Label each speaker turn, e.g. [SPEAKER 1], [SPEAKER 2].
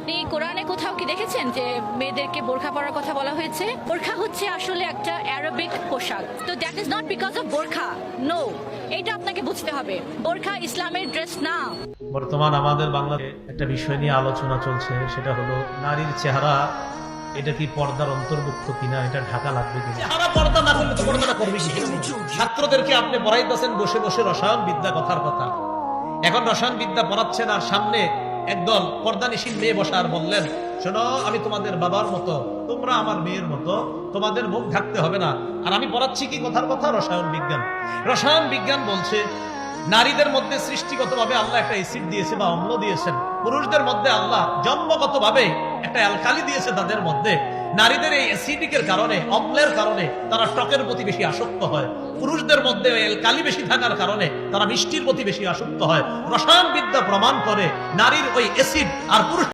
[SPEAKER 1] আপনি কোরআনে কোথাও কি দেখেছেন যে মেয়েদেরকে বোরখা পরার কথা বলা হয়েছে? বোরখা হচ্ছে আসলে একটা অ্যারোবিক পোশাক। তো that is not because of বোরখা। নো এটা আপনাকে বুঝতে হবে। বোরখা ইসলামের ড্রেস না।
[SPEAKER 2] বর্তমান আমাদের বাংলাদেশে একটা বিষয় নিয়ে আলোচনা চলছে সেটা হলো নারীর চেহারা এটা কি পর্দার অন্তর্ভুক্ত কিনা এটা ঢাকা লাগবে কিনা? চেহারা পর্দা না করলে তো পর্দাটা করবে কি ছাত্রদেরকে আপনি পড়াইতেছেন বসে বসে রসায়ন বিদ্যা কথার কথা। এখন রসায়ন বিদ্যা পড়াচ্ছেন আর সামনে একদল পর্দানিশীল মেয়ে বসা আর বললেন, শোনো, আমি তোমাদের বাবার মতো, তোমরা আমার মেয়ের মতো, তোমাদের মুখ ঢাকতে হবে না। আর আমি পড়াচ্ছি কি কথার কথা? রসায়ন বিজ্ঞান। রসায়ন বিজ্ঞান বলছে, নারীদের মধ্যে সৃষ্টিগতভাবে আল্লাহ একটা এসিড দিয়েছে বা অম্ল দিয়েছেন। পুরুষদের মধ্যে আল্লাহ জন্মগতভাবে একটা অ্যালকালি দিয়েছে তাদের মধ্যে। নারীদের এই অ্যাসিডিকের কারণে, অম্লের কারণে তারা টকের প্রতি বেশি আসক্ত হয়। পুরুষদের মধ্যে অ্যালকালি বেশি থাকার কারণে তারা মিষ্টির প্রতি বেশি আসক্ত হয়। রসায়ন বিদ্যা প্রমাণ করে নারীর ওই অ্যাসিড আর পুরুষ